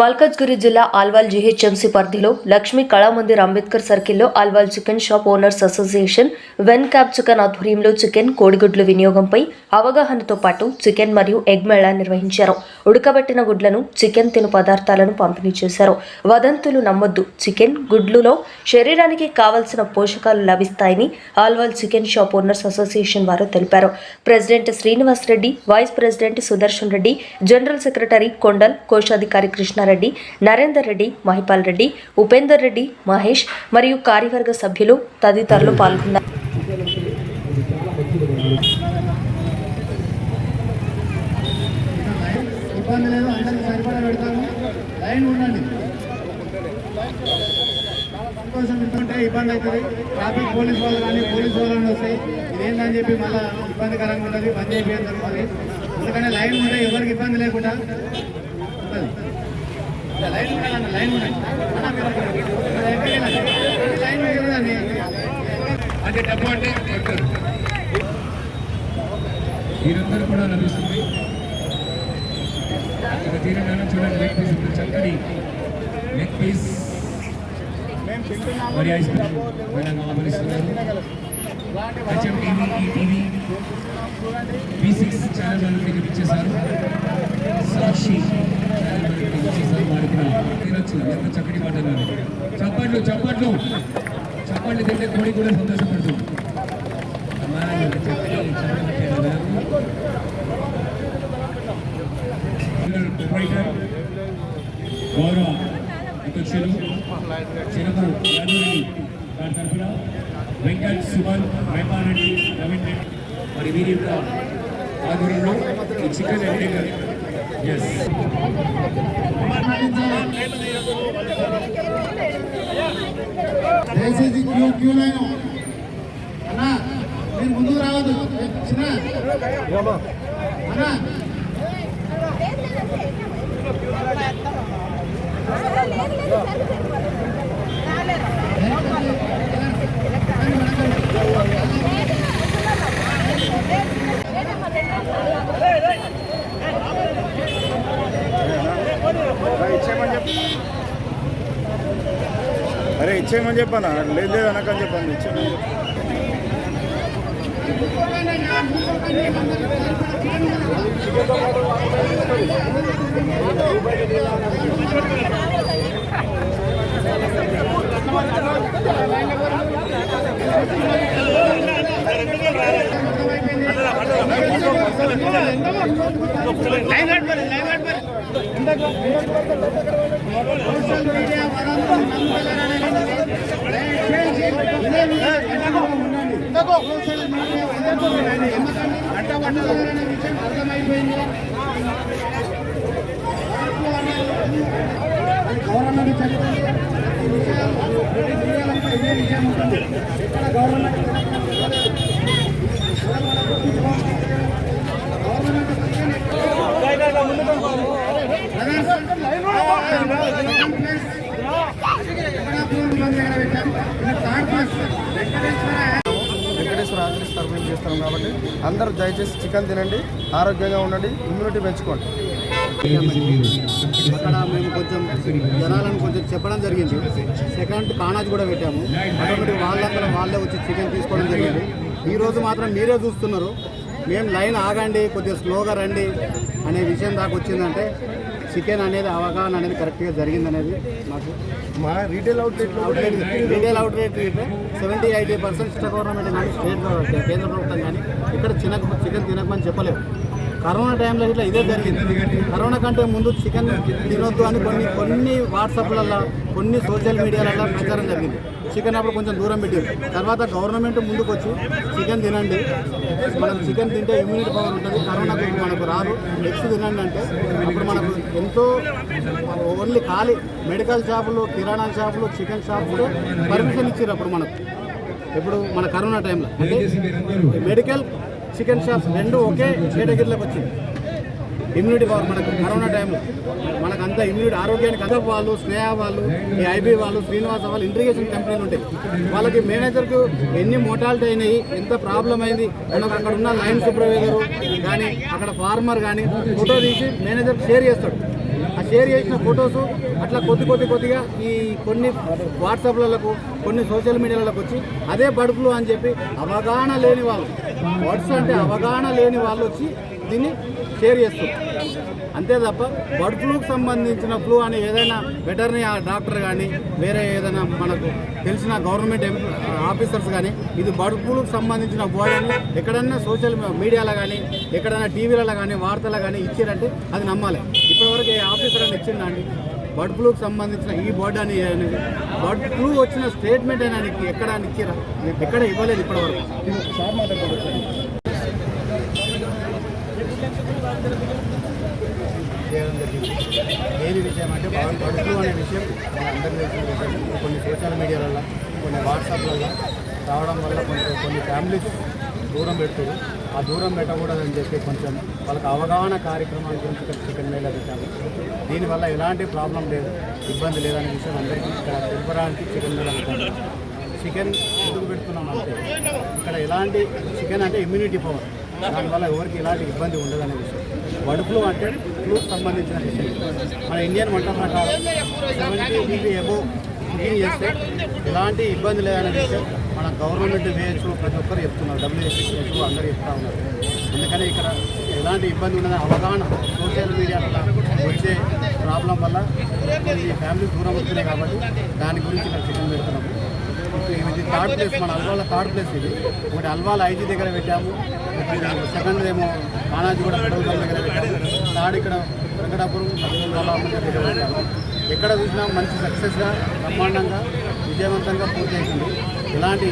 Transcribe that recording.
మల్కాజ్గిరి జిల్లా ఆల్వాల్ జీహెచ్ఎంసీ పరిధిలో లక్ష్మీ కళామందిర్ అంబేద్కర్ సర్కిల్లో Alwal chicken shop owners association when క్యాబ్ చికెన్ ఆధ్వర్యంలో చికెన్ కోడిగుడ్ల వినియోగంపై అవగాహనతో పాటు చికెన్ మరియు ఎగ్ మేళా నిర్వహించారు. ఉడకబెట్టిన గుడ్లను చికెన్ తిను పదార్థాలను పంపిణీ చేశారు. వదంతులు నమ్మొద్దు. చికెన్ గుడ్లులో శరీరానికి కావలసిన పోషకాలు లభిస్తాయని Alwal chicken shop owners association వారు తెలిపారు. President Srinivas Reddy vice president Sudarshan Reddy general secretary Kondal కోశాధికారి కృష్ణ కృష్ణారెడ్డి నరేందర్ రెడ్డి మహిపాల్ రెడ్డి ఉపేందర్ రెడ్డి మహేష్ మరియు కార్యవర్గ సభ్యులు తదితరులు పాల్గొన్నారు. ఇబ్బంది లేదు సంతోషం ఇస్తుంటే ఇబ్బంది అవుతుంది ట్రాఫిక్ పోలీస్ వాళ్ళు కానీ పోలీస్ వాళ్ళు వస్తాయి ఇదేందని చెప్పి మళ్ళీ ఇబ్బందికరంగా ఉంటుంది బంద్ అయిపోయింది జరుగుతుంది ఎందుకంటే లైన్ ఉంటే ఎవరికి ఇబ్బంది లేకుండా ఉంటుంది. మీరందరూ కూడా లభిస్తుంది. ఇక్కడ తీరంగానే చూడండి లెగ్ పీస్ ఇప్పుడు చక్కటి లెగ్ పీస్ మరి ఐస్ క్రీమ్ విధంగా అమలుస్తున్నారు HM TV ETV B six channel వాళ్ళకి సాక్షి ఛానల్ వాళ్ళకి ఇచ్చేసారు ఎంత చక్కటి మాటలు చప్పట్లు చప్పట్లు. చప్పట్లు తింటే కోడి కూడా సంతోషపడుతుంది గౌరవ అధ్యక్షులు చిరకు యాదవరెడ్డి గారి తరఫున వెంకట్ సుమన్ మైపారెడ్డి రవీంద్ర మరి వీరి యొక్క ఆధ్వర్యంలో ఈ చికెన్ ఎస్ దయచేసి క్యూ క్యూ లైన్ అన్నా మీరు ముందుకు రావద్దు. చిన్న. అన్నా. లేదు అరే ఇచ్చేయమని చెప్పాను లేదు లేదు అనకని చెప్పండి ఇచ్చేయమని చెప్పు. సోషల్ మీడియా వరంలో సోషల్ మీడియా విషయం అర్థమైపోయింది గవర్నమెంట్ చెప్తుంది ఈ విషయాలు ప్రతి జిల్లాలంతా ఇదే విషయం ఉంటుంది ఇక్కడ గవర్నమెంట్ వెంకటేశ్వర ఆంజనేయ తరఫున చేస్తాం కాబట్టి అందరూ దయచేసి చికెన్ తినండి ఆరోగ్యంగా ఉండండి ఇమ్యూనిటీ పెంచుకోండి. అక్కడ మేము కొంచెం జనాలను కొంచెం చెప్పడం జరిగింది. సెకండ్ కానాజ్ కూడా పెట్టాము. అటువంటి వాళ్ళందరూ వాళ్ళే వచ్చి చికెన్ తీసుకోవడం జరిగింది. ఈరోజు మాత్రం మీరే చూస్తున్నారు. మేము లైన్ ఆగండి కొద్దిగా స్లోగా రండి అనే విషయం దాకా వచ్చిందంటే చికెన్ అనేది అవగాహన అనేది కరెక్ట్గా జరిగిందనేది మాకు. మా retail outlet outlet retail outlet seventy eighty percent government కానీ స్టేట్ గవర్నమెంట్ కేంద్ర ప్రభుత్వం కానీ ఇక్కడ చిన్న చికెన్ తినకమని చెప్పలేవు కరోనా టైంలో ఇట్లా ఇదే జరిగింది. కరోనా కంటే ముందు చికెన్ తినొద్దు అని కొన్ని కొన్ని వాట్సాప్లలో కొన్ని సోషల్ మీడియాలలో ప్రచారం జరిగింది. చికెన్ అప్పుడు కొంచెం దూరం పెట్టారు తర్వాత గవర్నమెంట్ ముందుకు వచ్చి చికెన్ తినండి. మనకు చికెన్ తింటే ఇమ్యూనిటీ పవర్ ఉంటుంది. కరోనా మనకు రాదు. ఎగ్స్ తినండి అంటే అప్పుడు మనకు ఎంతో ఓన్లీ ఖాళీ మెడికల్ షాపులు కిరాణా షాపులు చికెన్ షాపులు పర్మిషన్ ఇచ్చారు అప్పుడు మనకు. ఇప్పుడు మన కరోనా టైంలో. అంటే మెడికల్ చికెన్ షాప్ రెండు ఒకే కేటగిరీలోకి వచ్చింది. ఇమ్యూనిటీ పవర్ మనకు కరోనా టైంలో మనకు అంత ఇమ్యూనిటీ ఆరోగ్యానికి అంత వాళ్ళు స్నేహ వాళ్ళు ఈ ఐబీ వాళ్ళు శ్రీనివాస వాళ్ళు ఇంట్రిగేషన్ కంపెనీలు ఉంటాయి. వాళ్ళకి మేనేజర్కు ఎన్ని మోటాలిటీ అయినాయి ఎంత ప్రాబ్లం అయింది మనకు అక్కడ ఉన్న లైన్ సూపర్వైజరు కానీ అక్కడ ఫార్మర్ కానీ ఫోటో తీసి మేనేజర్కి షేర్ చేస్తాడు. షేర్ చేసిన ఫొటోస్ అట్లా కొద్ది కొద్ది కొద్దిగా ఈ కొన్ని వాట్సాప్లకు కొన్ని సోషల్ మీడియాలకు వచ్చి అదే బడుపులు అని చెప్పి అవగాహన లేని వాళ్ళు వర్డ్స్ అంటే అవగాహన లేని వాళ్ళు వచ్చి దీన్ని షేర్ చేస్తారు అంతే తప్ప బర్డ్ ఫ్లూకి సంబంధించిన ఫ్లూ అని ఏదైనా వెటర్నరీ డాక్టర్ కానీ వేరే ఏదైనా మనకు తెలిసిన గవర్నమెంట్ ఆఫీసర్స్ కానీ ఇది బర్డ్ ఫ్లూకి సంబంధించిన వర్డ్ ఎక్కడన్నా సోషల్ మీడియాలో కానీ ఎక్కడైనా టీవీలలో కానీ వార్తలు కానీ ఇచ్చారంటే అది నమ్మాలి. ఇప్పటివరకు ఏ ఆఫీసర్ అని ఇచ్చిందా అండి. బర్డ్ ఫ్లూకి సంబంధించిన ఈ బర్డ్ అని అనేది బర్డ్ ఫ్లూ వచ్చిన స్టేట్మెంట్ అయినా నీకు ఎక్కడ అని ఇచ్చిరా? ఎక్కడ ఇవ్వలేదు ఇప్పటివరకు. చేయడం జరిగింది ఏది విషయం అంటే బాగా ఫ్లూ అనే విషయం అందరికీ తెలిసిన విషయం కొన్ని సోషల్ మీడియాలలో కొన్ని వాట్సాప్లలో రావడం వల్ల కొంచెం కొన్ని ఫ్యామిలీస్ దూరం పెడుతుంది ఆ దూరం పెట్టకూడదని చెప్పి కొంచెం వాళ్ళకి అవగాహన కార్యక్రమాల గురించి చికెన్ మేళ పెట్టాము దీనివల్ల ఎలాంటి ప్రాబ్లం లేదు ఇబ్బంది లేదనే విషయం అందరికీ ఇక్కడ తెలుపడానికి చికెన్ మేళ పెట్టాము చికెన్ ఎందుకు పెడుతున్నాం అంటే ఇక్కడ ఎలాంటి చికెన్ అంటే ఇమ్యూనిటీ పవర్ దానివల్ల ఎవరికి ఎలాంటి ఇబ్బంది ఉండదనే విషయం. బర్డ్ ఫ్లూ అంటే ఫ్లూకి సంబంధించిన విషయం. మన ఇండియన్ వంట ప్రకారం సెవెంటీ డిగ్రీ ఎబో కుకింగ్ చేస్తే ఎలాంటి ఇబ్బంది లేదనే విషయం మన గవర్నమెంట్ వేయచ్చు ప్రతి ఒక్కరు చెప్తున్నారు. డబ్ల్యూహెచ్ఓ అందరూ చెప్తా ఉన్నారు. అందుకని ఇక్కడ ఎలాంటి ఇబ్బంది ఉండదని అవగాహన సోషల్ మీడియా వచ్చే ప్రాబ్లం వల్ల ఈ ఫ్యామిలీ దూరం వస్తున్నాయి కాబట్టి దాని గురించి ఇక్కడ చికెన్ పెడుతున్నాము. ఇది థర్డ్ ప్లేస్ మన అల్వాల థర్డ్ ప్లేస్ ఇది. ఒకటి అల్వాల ఐజీ దగ్గర పెట్టాము. సెకండ్ ఏమో కానాజీ కూడా పెట్రోల్ దగ్గర పెట్టాము. థర్డ్ ఇక్కడ వెంకటాపురం దగ్గర పెట్టాము. ఎక్కడ చూసినా మంచి సక్సెస్గా బ్రహ్మాండంగా విజయవంతంగా పూర్తి అవుతుంది ఇలాంటి